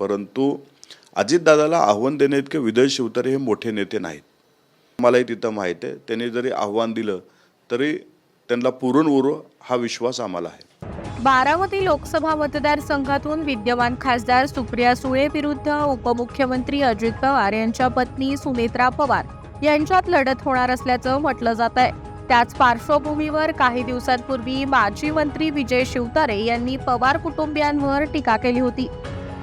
परंतु अजितदादाला आव्हान देणे इतके विदय शिवतारे हे मोठे नेते नाहीत. मलाही तिथं माहीत आहे. त्यांनी जरी आव्हान दिलं तरी त्यांना पुरण उरो हा विश्वास आम्हाला आहे. बारामती लोकसभा मतदारसंघातून विद्यमान खासदार सुप्रिया सुळे विरुद्ध उपमुख्यमंत्री अजित पवार यांच्या पत्नी सुनेत्रा पवार यांच्यात लढत होणार असल्याचं म्हटलं जात आहे. त्याच पार्श्वभूमीवर काही दिवसांपूर्वी माजी मंत्री विजय शिवतारे यांनी पवार कुटुंबियांवर टीका केली होती.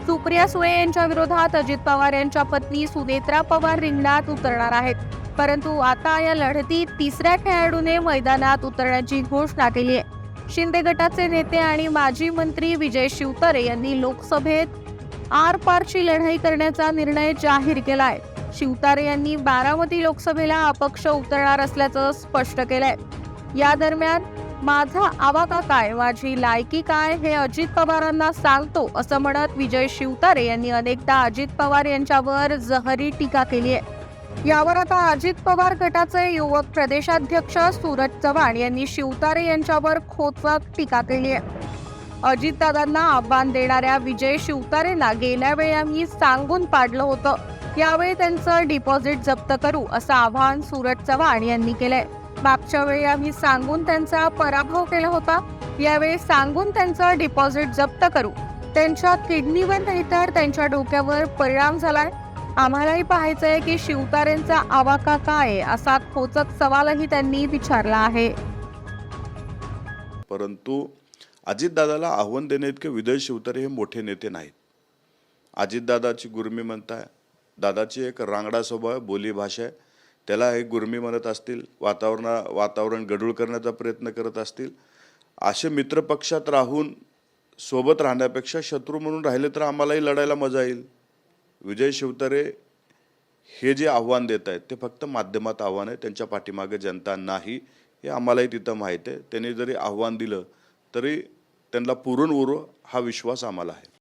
सुप्रिया सुळे यांच्या विरोधात अजित पवार यांच्या पत्नी सुनेत्रा पवार रिंगणात उतरणार आहेत. परंतु आता या लढतीत तिसऱ्या खेळाडूने मैदानात उतरण्याची घोषणा केली आहे. शिंदे गटाचे नेते आणि माजी मंत्री विजय शिवतारे यांनी लोकसभेत आर पारची लढाई करण्याचा निर्णय जाहीर केलाय. शिवतारे यांनी बारामती लोकसभेला अपक्ष उतरणार असल्याचं स्पष्ट केलंय. या दरम्यान माझा आवाका काय? माझी लायकी काय? हे अजित पवारांना सांगतो असं म्हणत विजय शिवतारे यांनी अनेकदा अजित पवार यांच्यावर जहरी टीका केली आहे. यावर आता अजित पवार गटाचे युवक प्रदेशाध्यक्ष सूरज चव्हाण यांनी शिवतारे यांच्यावर खोतवाक टीका केली आहे. अजितदादांना आव्हान देणाऱ्या विजय शिवतारेंना गेल्या वेळी आम्ही सांगून पाडलं होतं. यावेळी त्यांचं डिपॉझिट जप्त करू असं आवाहन सूरज चव्हाण यांनी केलंय. मागच्या वेळी आम्ही सांगून त्यांचा पराभव केला होता. यावेळी सांगून त्यांचं डिपॉझिट जप्त करू. त्यांच्या किडनीवर नाही तर त्यांच्या डोक्यावर परिणाम झालाय. आम्हालाही पाहायचंय की शिवतारेंचा आवाका काय आहे? असा खोचक सवालही त्यांनी विचारला आहे. परंतु अजितदादाला आव्हान देणे इतके विदय शिवतारे हे मोठे नेते नाहीत. अजितदादाची गुरमी म्हणताय दादाची एक रांगडा स्वभाव बोलीभाषा आहे. त्याला एक गुरमी म्हणत असतील वातावरणा वातावरण गडूळ करण्याचा प्रयत्न करत असतील असे मित्रपक्षात राहून सोबत राहण्यापेक्षा शत्रू म्हणून राहिले तर आम्हालाही लढायला मजा येईल. विजय शिवतारे हे जे आव्हान देत आहेत ते फक्त माध्यमात आव्हान आहे त्यांच्या पाठीमागे जनता नाही हे आम्हालाही तिथं माहीत आहे. त्यांनी जरी आव्हान दिलं तरी त्यांना पुरून उरो हा विश्वास आम्हाला आहे.